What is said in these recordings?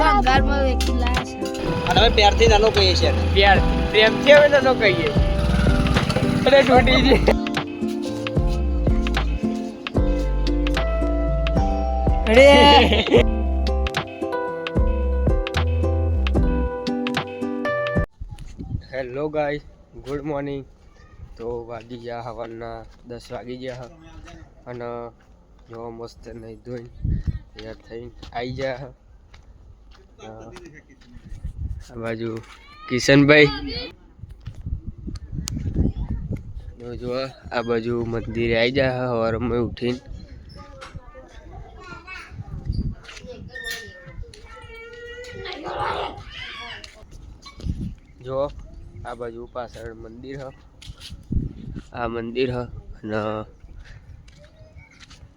ભંગારમાં વેચી લાયા છે. અને અમે પ્યારથી નાનો કહીએ છીએ. પ્યાર પ્રેમથી હવે નાનો કહીએ. અરે છોટી છે. અરે. હેલો ગાય ગુડ મોર્નિંગ તો વાગી ગયા હવાના દસ વાગી ગયા હ. અને જો મસ્ત નહીં ધોઈને તૈયાર થઈને આવી ગયા આ બાજુ કિશનભાઈ. જો આ બાજુ મંદિરે આવી જાય સવારમાં ઉઠીને. જો આ બાજુ પાછળ મંદિર હ. આ મંદિર હ અને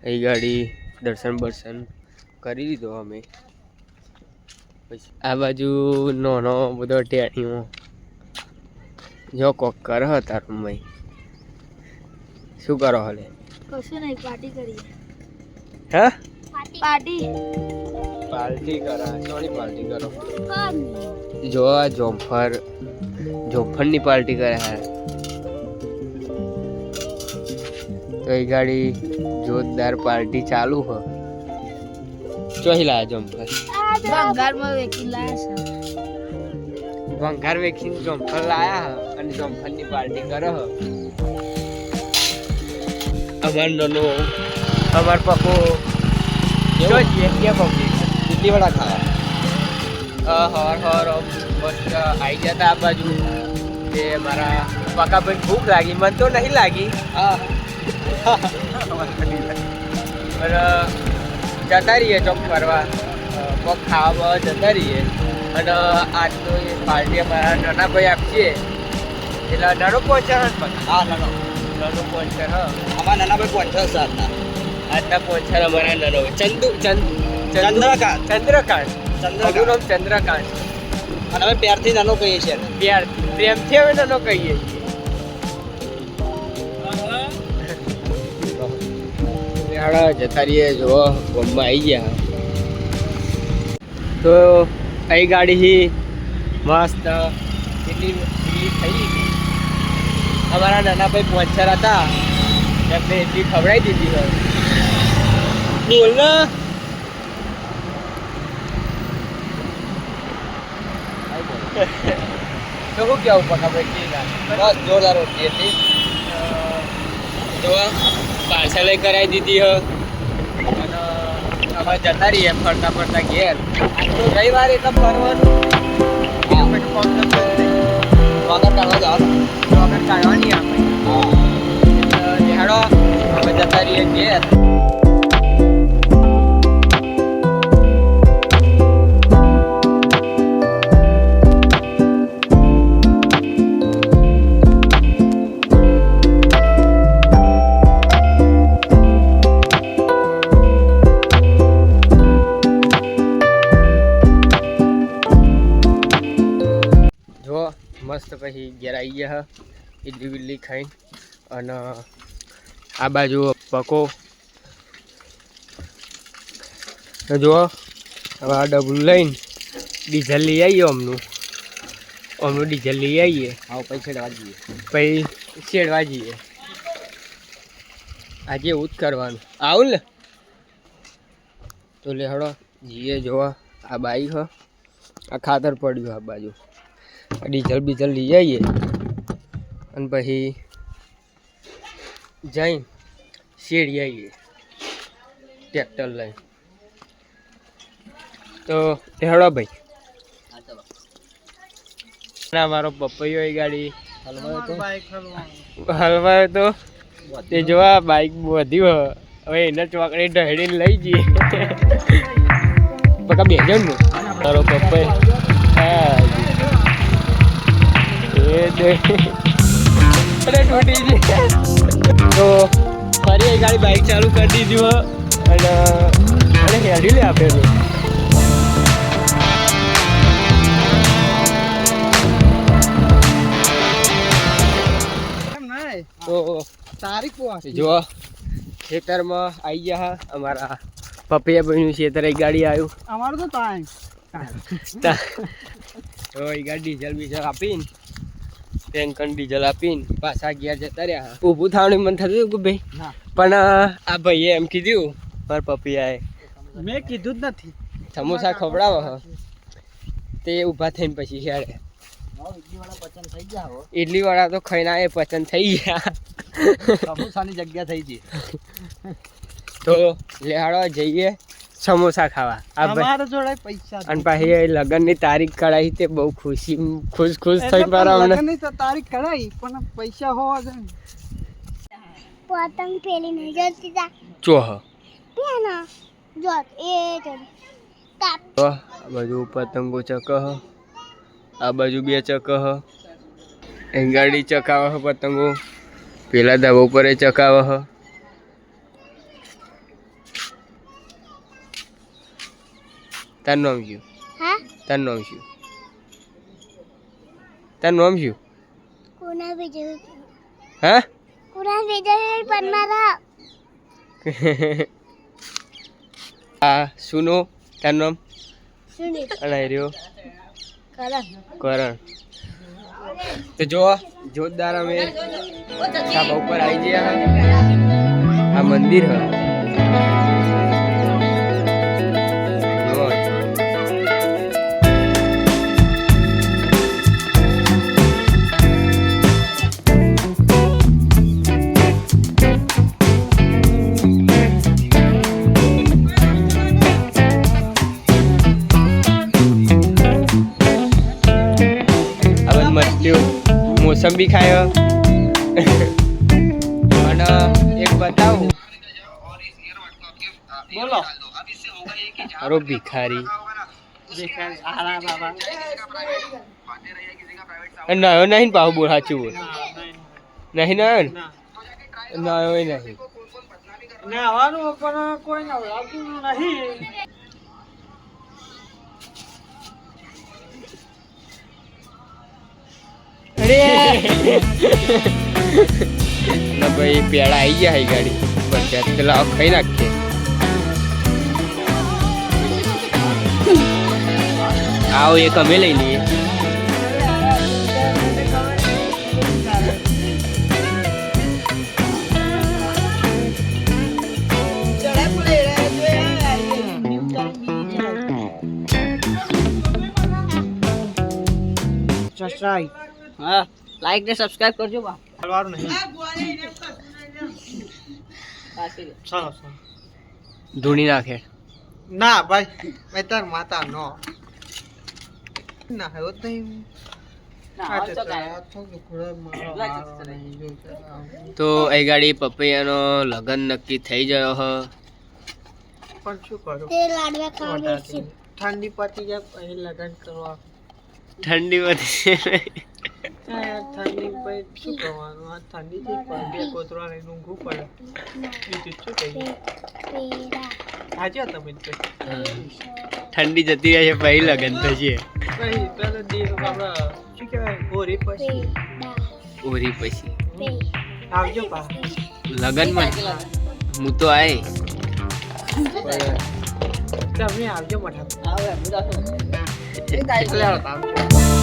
એ ગાડી દર્શન બર્શન કરી દીધો અમે. પછી આ બાજુ નાનો બધો ટેણીઓ. જો કોક કરો તારું ભાઈ શું કરો હલે? કશું નહીં પાર્ટી કરીએ. હા? પાર્ટી. પાર્ટી કરો સોની પાર્ટી કરો? જો આ જોફર જોફરની પાર્ટી કરે હે. તો એ ગાડી જોરદાર પાર્ટી ચાલુ હ. ચોહી લાયા જોફર ભંગારમાં વેચી લાયા છે. ભંગાર વેચીને જોમફળ લાયા હ અને જોફરની પાર્ટી કરો હ. અમાર નનો અમાર પપ્પો જો જે કે પબ્લિક કેટલી વડા ખાવા. હર હર મસ્ત આવી જતા આ બાજુ. કે મારા પાકા ભાઈ ભૂખ લાગી મને તો નહીં લાગી. હા. પણ જતા રહીએ ચોક ફરવા. કોક ખાવા જતા રહીએ અને આજનો એ પાર્ટી અમારા નાના ભાઈ આપીએ. એટલે નાનો પહોંચાડ પણ હા નાનો. નાનો પહોંચાડ હા. અમારા નાના ભાઈ પહોંચ્યા છે આજના આજના પહોંચ્યા અમારા નાનો ચંદુ ચંદ ચંદ્રકાંત. ચંદ્રકાંત. ચંદ્રકાંત. ચંદ્રકાંત. અને અમે પ્યારથી નાનો કહીએ છીએ પ્યારથી. પ્યાર પ્રેમથી અમે નાનો કહીએ છીએ. જતા રહીએ જો ગમમાં આવી ગયા. તો અહીં ગાડી મસ્ત. એટલી એટલી થઈ અમારા નાના ભાઈ પહોંચર હતા. એમને એટલી ખવડાવી દીધી હોય. બોલ ને. તો શું કેવું પણ આપણે બસ જોરદાર રોટલી હતી. જો પાર્સલ કરાવી દીધી હ અને હવે જતા રહીએ ફરતા ફરતા ઘેર. રવિવાર ફરવાનું. તો નહીં. વગર કાઢવા જવા વગર કાઢવાની આપણે હેડો અમે જતા રહીએ ઘેર. મસ્ત પછી ઘેર આવી ગયા ઇડલી બિડલી ખાઈને. અને આ બાજુ પકો. તો જો હવે આ ડબલું લઈને ડીઝલ લઈ આવીએ અમનું. અમનું ડીઝલ લઈ આવીએ. હા પછી લેવા જઈએ. પછી શેડવા જઈએ. આજે એવું જ કરવાનું. આવું ને? તો લે હળો જઈએ જોવા આ બાઈક હ આ ખાતર પડ્યું આ બાજુ. ડીઝલ જલ્દી લઈ આવીએ અને પછી જઈ શેડી આવીએ. ટ્રેક્ટર લઈ તો હેડો ભાઈ. ના, મારો પપૈયો એ ગાડી. હલવાયો તો. તો જોવા બાઈક વધ્યું. હવે એને ચોકડી ઢળીને લઈ જઈએ. પકા બે જણનું. તારો પપ્પા હા એ દે. અરે તૂટી ગઈ તો ફરી એ ગાડી બાઈક ચાલુ કરી દીધી અને અને હેડી લે આપેલું તારીખ જો ખેતરમાં આવી ગયા અમારા પપૈયા ભાઈનું ખેતર એક ગાડી આવ્યું અમારું તો ટાઈમ તો એ ગાડી ડીઝલ બીઝલ આપીને. ટેન્કર ડીઝલ આપીને પાછા ગયા જતા રહ્યા. ઊભું થવાનું મન થતું હતું કે ભાઈ? પણ આ ભાઈએ એમ કીધું મારા પપિયાએ મેં કીધું જ નથી. સમોસા ખવડાવો હ. તે ઊભા થઈને પછી હેડે ઇડલી વાળા તો ખાઈને એ પસંદ થઈ ગયા. સમોસાની જગ્યા થઈ ગઈ. તો લેહાડો જઈએ. સમોસા ખાવા. આ અમારા જોડે પૈસા અને પાછી એ લગ્નની તારીખ કઢાઈ તે બહુ ખુશી ખુશ ખુશ થઈ પર અમને લગ્નની તો તારીખ કઢાઈ પણ પૈસા હોવા જોઈએ પતંગ પેલી નહીં જોતી તા ચોહ પેના જોત એ આ બાજુ પતંગો ચક હ. આ બાજુ બે ચક ગાડી ચકાવે હ પતંગો. પેલા ધાબા ઉપર એ ચકાવે તાર નામ શું? હા? તાર નામ શું? તાર નામ શું? કોના બીજું હા? કોના બીજું પણ મારા. આ સુનો તાર નામ? સુની અને રહ્યો. કરણ. કરણ. તો જો જોરદાર અમે ધાબા ઉપર આવી ગયા આ મંદિર હ. મોસંબી ખાયો. અને એક બતાવું. બોલો. અરે ભિખારી. નયો નહીં ને પાહુ બોલ સાચું બોલ. નહીં નયો ને. નયો નહીં. નાવાનું પણ કોઈ નવડાવતું નહીં. ના ભાઈ પેડા આવી ગયા હઈ ગાડી પણ પેલા ખાઈ નાખીએ. આવો એક અમે લઈ લઈએ. Right. હા. લાઈક ને સબસ્ક્રાઇબ કરજો બા કરવાનું નહીં. ચાલો ચાલો. ધૂણી નાખે. ના ભાઈ મેં તાર માતા નો. ના હવે તો નહીં તો એ ગાડી પપૈયાનો લગન નક્કી થઈ ગયો હ. પણ શું કરું? તે લાડવા ખાવાની છે ઠંડી પતી જાય પછી લગન કરવા. ઠંડી હા, ઠંડી પછી શું કરવાનું આ ઠંડી છે પણ બે કોતરા લઈને ઊંઘવું પડે બીજું શું કહીએ હાજર તમે ઠંડી જતી રહે છે પછી લગન થશે. પછી. પેલો દિવસ આપણે શું કહેવાય હોળી પછી ઓરી પછી આવજો પા લગનમાં હું તો આય તમે આવજો મઠા આવે આવજો